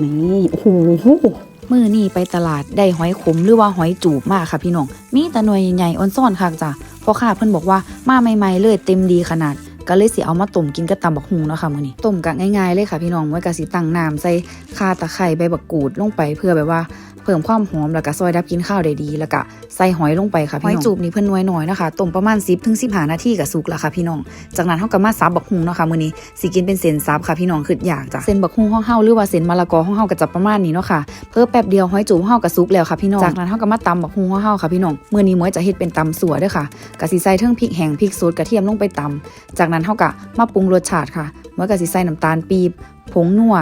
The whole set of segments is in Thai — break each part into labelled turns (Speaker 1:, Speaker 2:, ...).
Speaker 1: นี่โอ้โห
Speaker 2: มือนี่ไปตลาดได้หอยขมหรือว่าหอยจูบมากค่ะพี่น้อง มีแต่หน่วยใหญ่อ่อนซ่อนค่ะจ้ะเพราะค่ะเพิ่นบอกว่ามาใหม่ๆเลยเต็มดีขนาดก็เลยสิเอามาต้มกินกับตำบักฮุงเนาะค่ะมื้อนี้ต้มกะง่ายๆเลยค่ะพี่น้องไว้กะสิตั้งน้ำใส่ข่าตะไคร้ใบบักกูดลงไปเพื่อแบบว่าเพิ่มความหอมแล้วก็ซอยดับกินข้าวได้ดี แล้วก็ใส่หอยลงไปค่ะพี่น้องหอยจูบนี่เพิ่นน้อยหน่อยนะคะต้มประมาณ 10ถึง15 นาทีก็สุกแล้วค่ะพี่น้อง จากนั้นเฮาก็มาซับบักฮุงเนาะค่ะมื้อนี้สิกินเป็นเส้นซับค่ะพี่น้องคืออยากจ้ะเส้นบักฮุงของเฮาหรือว่าเส้นมะละกอของเฮาก็จะประมาณนี้เนาะค่ะเพิ่มแป๊บเดียวหอยจูบเฮาก็สุกแล้วค่ะพี่น้องจากนั้นเฮาก็มาตำบักฮุงของเฮาค่ะพี่น้องมื้อนี้มวยจะเฮ็ดเป็นตำสัวเด้อค่ะก็สิใส่เทิงพริกแห้งพริกสดกระเทียมลงไปตำจากนั้นเฮาก็มาปรุงรสชาติค่ะหมวยก็สิใส่น้ำตาลปี๊บผงนัว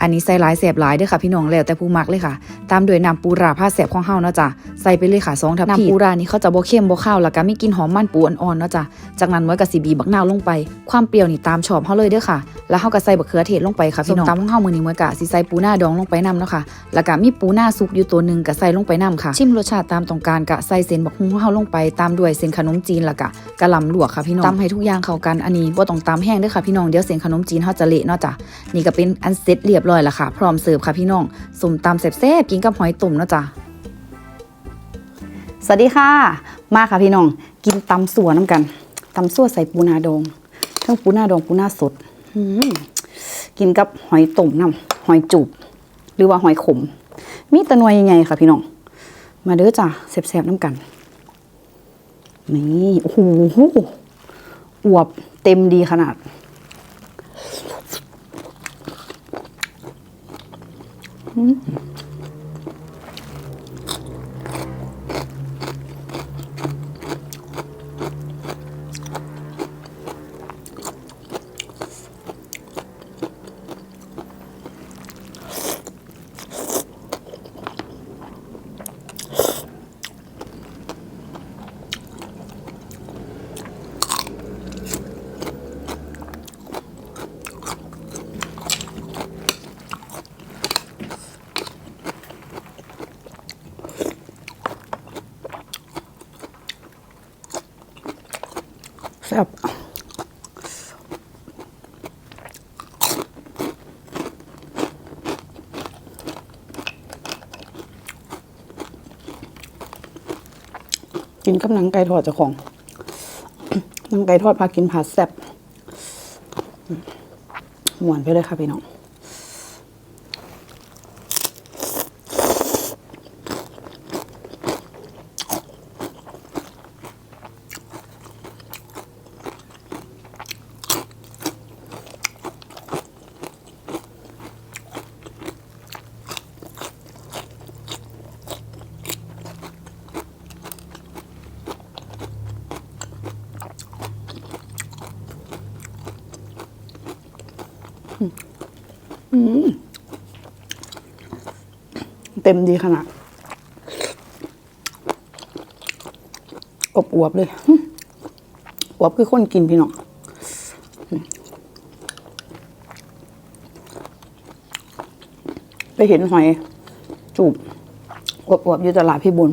Speaker 2: อันนี้ใส่หลายแสบหลายเด้อค่ะพี่น้องแล้วแต่ผู้มักเลยค่ะ ตามด้วยน้ำปูราผ้าแสบของเฮาเนาะจ้ะใส่ไปเลยค่ะสองทัพพีน้ำปูรานี่เขาจะบ่เข้มบ่ข้าวแล้วก็มีกลิ่นหอมมันปูอ่อนๆเนาะจ้ะจากนั้นหมวยก็สิบีบบักนาวลงไป ความเปรี้ยวนี่ตามชอบเฮาเลยเด้อค่ะ แล้วเฮาก็ใส่บักเขือเทศลงไปค่ะพี่น้องตำของเฮามื้อนี้หมวยก็สิใส่ปูหน้าดองลงไปนํเนาะค่ะแล้วก็มีปูหน้าซุปอยู่ตัวหนึ่งก็ใส่ลงไปน้ำค่ะ ชิมรสชาติตามต้องการก็ใส่เส้นบักฮุ้งของเฮาลงไป ตามด้วยเส้นขนมจีนแล้วก็กะหล่ำลวกค่ะพี่น้องตำให้ทุกอย่างเข้ากันอันนี้บ่ต้องตำแห้งเด้อค่ะพี่น้องเดี๋ยวเส้นขนมจีนเฮาจะเละเนาะจ้ะนี่ก็เป็นอันเสร็จเรียบร้อยแล้วค่ะ พร้อมเสิร์ฟค่ะพี่น้องสมตำแซ่บๆกินกับหอยตุ่มเนาะจ้ะ
Speaker 1: สวัสดีค่ะ มาค่ะพี่น้อง กินตำสัวน้ำกันตำสัวใส่ปูนาดองทั้งปูนาดองปูนาสดกินกับหอยต้มน้ำหอยจูบหรือว่าหอยขม มีตะนวยใหญ่ๆค่ะพี่น้อง มาเด้อจ้ะแซ่บๆน้ำกัน นี่โอ้โหอวบเต็มดีขนาด แกินกับหนังไก่ทอดเจ้าของหนังไก่ทอดพากินผัดแซ่บหมวนไปเลยค่ะพี่น้อง เต็มดีขนาดอบอวบเลยอวบคือคนกินพี่น้องไปเห็นหอยจูบอวบๆอยู่ตลาดพี่บุญ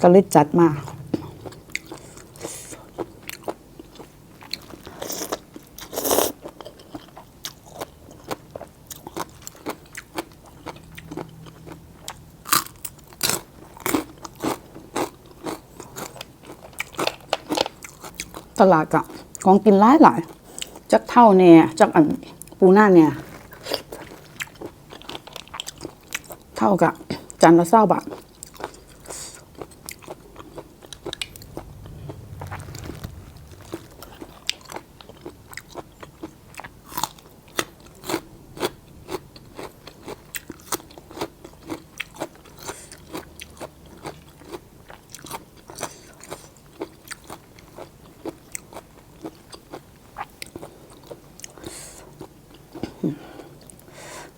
Speaker 1: ก็เลยจัดมาก ตลาดกะของกินหลายหลายจักเท่าเนี่ยจักอันปูหน้าเนี่ยเท่ากับจานละเศร้าบาท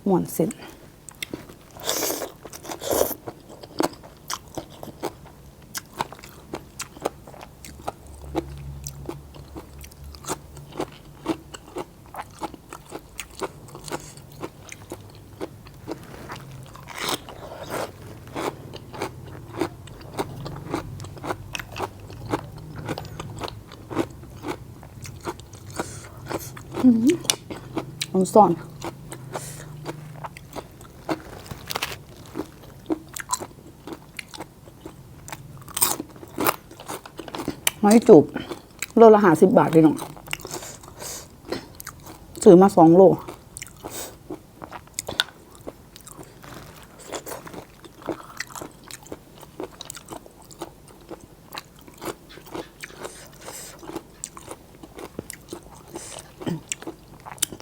Speaker 1: มวนเส้น มันซ่อนหอยจูบโลละหาสิบบาทพี่น้องซื้อมาสองโล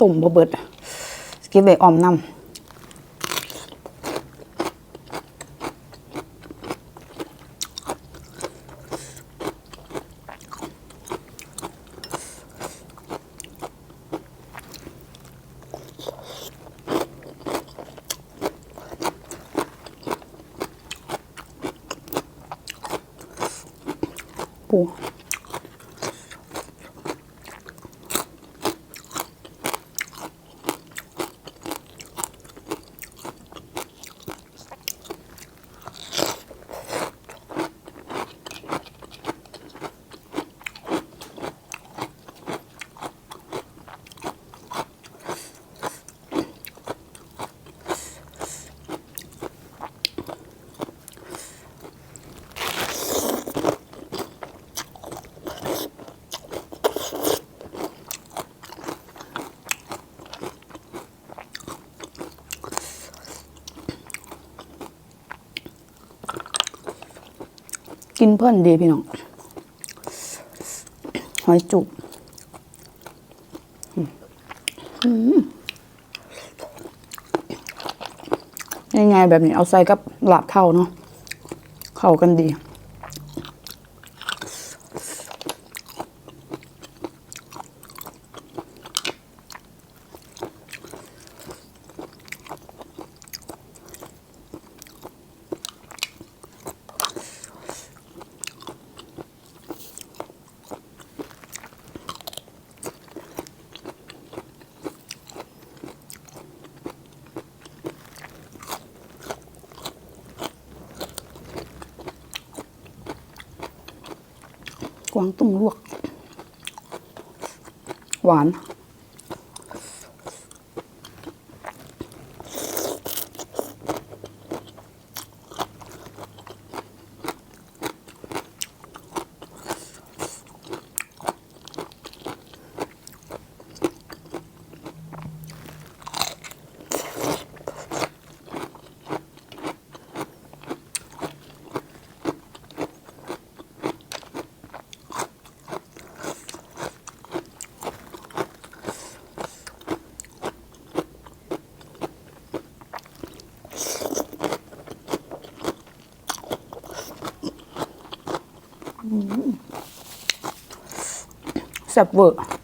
Speaker 1: ตุ่มบเบิดสกิปไปออมนำปู กิ นเพื่อนดีพี่น้อง หอยจุกง่ายๆแบบนี้เอาใส่กับหลาบเท่าเนาะเข้ากันดี วงตุ้งลวก หวาน แ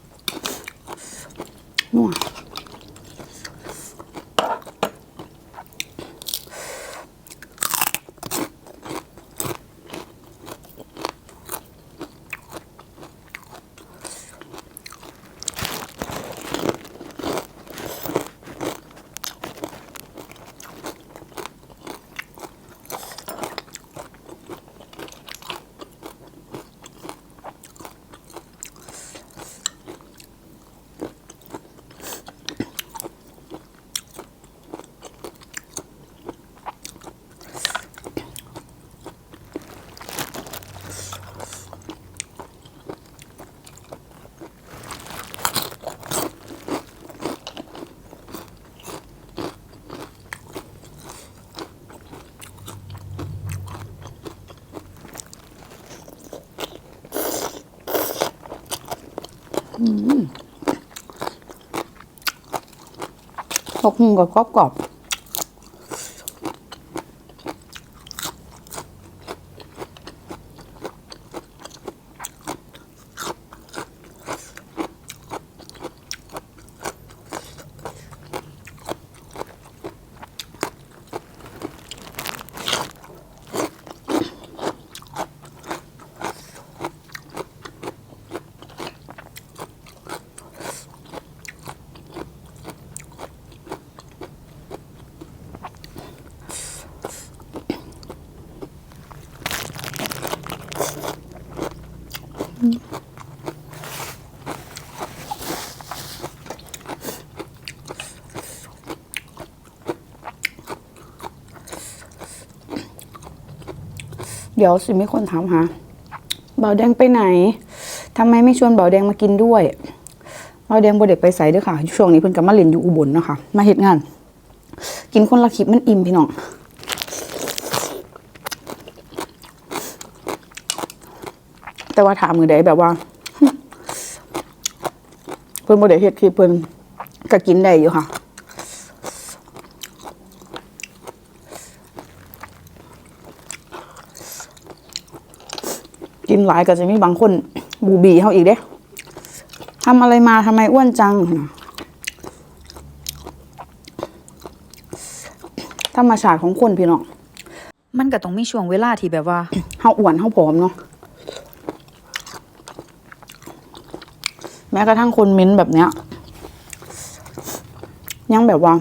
Speaker 1: ตกหุงกั ดี๋ยวสิมีคนถามหาบเบาแดงไปไหนทำไมไม่ชวนเบาแดงมากินด้วยเบาแดงบ่ได้ไปใส่ด้วยค่ะช่วงนี้เพิ่นก็มาเล่นอยู่อุบลเนาะคะมาเฮ็ดงาน กินคนละคลิปมันอิ่มพี่น้องแต่ว่าถามมือใดแบบว่า เพิ่นบ่ได้เฮ็ดคลิปเพิ่นก็กินได้อยู่ค่ะ กินหลายก็จะมีบางคนบูบีเขาอีกเด้ทำอะไรมาทำไมอ้วนจัง ธรรมชาติของคนพี่น้อง
Speaker 2: มันก็ต้องมีช่วงเวลาที่แบบว่า
Speaker 1: เฮาอ้วนเฮาผอมเนาะแม้กระทั่งคนเม้นแบบเนี้ย ยังแบบว่า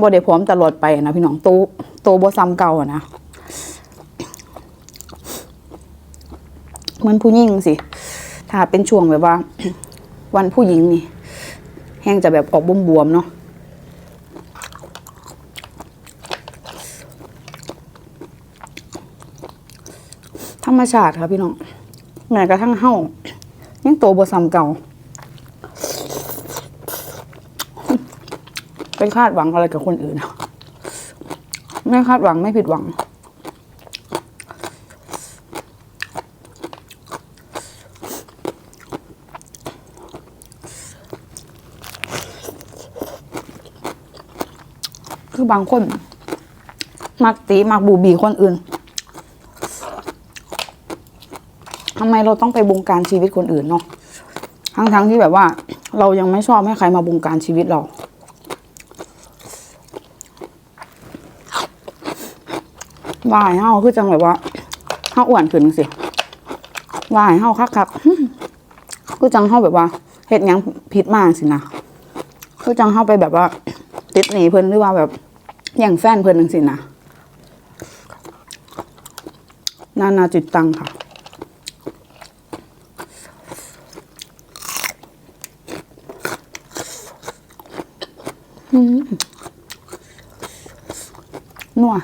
Speaker 1: บ่ได้ผอมตลอดไปนะพี่น้องโตโตบ่ซ้ำเก่าอะนะ เหมือนผู้หญิงสิถ้าเป็นช่วงแบบว่า วันผู้หญิงนี่ แห้งจะแบบออกบวมๆเนาะธรรมชาติค่ะพี่น้องแม้กระทั่งเฮายังโตบ่ซ้ำเก่าไปคาดหวังอะไรกับคนอื่นอะไม่คาดหวังไม่ผิดหวัง คือบางคน มักตีมักบูบีคนอื่นทำไมเราต้องไปบงการชีวิตคนอื่นเนาะทั้งๆที่แบบว่า เรายังไม่ชอบให้ใครมาบงการชีวิตเรา วาให้เฮาคือจังแบบว่าเฮาอ้วนขึ้นสิวาให้เฮาคักๆคือจังเฮาแบบว่าเฮ็ดยังผิดมากสินะคือจังเฮาไปแบบว่า ติดหนีเพิ่นหรือว่าแบบ อย่างแฟนเพิ่นจังสินะนานาจิตตังค่ะ นัว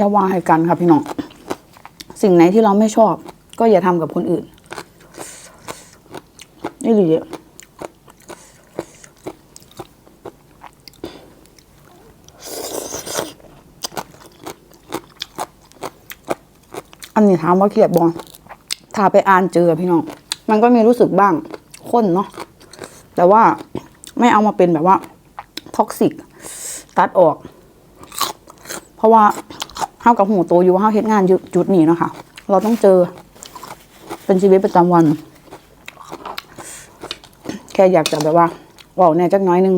Speaker 1: อย่าว่าให้กันค่ะพี่น้อง สิ่งไหนที่เราไม่ชอบ ก็อย่าทำกับคนอื่น นี่หลีอันนี้ถามว่าเครียดบอลถ้าไปอ่านเจอพี่น้อง มันก็มีรู้สึกบ้างข้นเนาะ แต่ว่าไม่เอามาเป็นแบบว่าท็อกซิก ตัดออก เพราะว่า เฮากับหูโตอยู่ว่าเฮาเฮ็ดงานอยู่จุดนี้เนาะค่ะ เราต้องเจอ เป็นชีวิตประจำวัน แค่อยากจะแบบว่าเว่าแน่จักน้อยนึง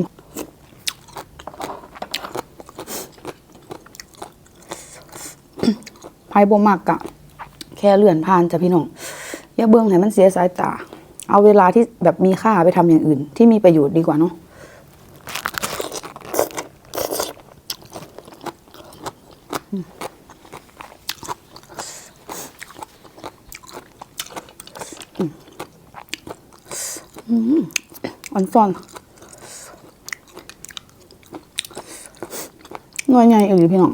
Speaker 1: ไพ่บ่มากกะ แค่เลื่อนผ่านจ้ะพี่น้อง อย่าเบิ่งให้มันเสียสายตา เอาเวลาที่แบบมีค่าไปทำอย่างอื่น ที่มีประโยชน์ดีกว่าเนาะ อืมอ่อนซ่อนหน่วยใหญ่อีหลีพี่น้อง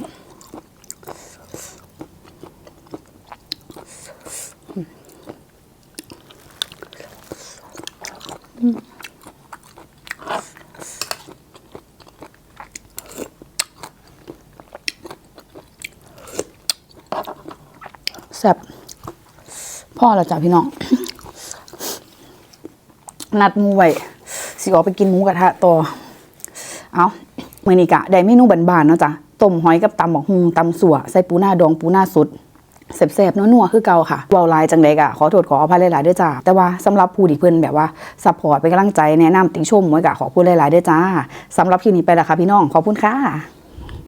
Speaker 1: แซ่บพ่อและจ้ะพี่น้อง นัดมูไว้สิออกไปกินหมูกระทะต่อเอามือนี้กะได้เมนูบานๆเนาะจ้ะต้มหอยกับตำบักฮุงตำสัวใส่ปูหน้าดองปูหน้าสุดแซ่บๆนัวๆคือเก่าค่ะเวาลายจังไดกะขอโทษขออภัยหลายๆด้วยจ้าแต่ว่าสำหรับผู้ที่เพิ่นแบบว่าซัพพอร์ตเป็นกำลังใจแนะนำติชมไว้กะขอพูดหลายๆด้วยจ้าสำหรับคลิปนี้ไปละค่ะพี่น้องขอบคุณค่ะ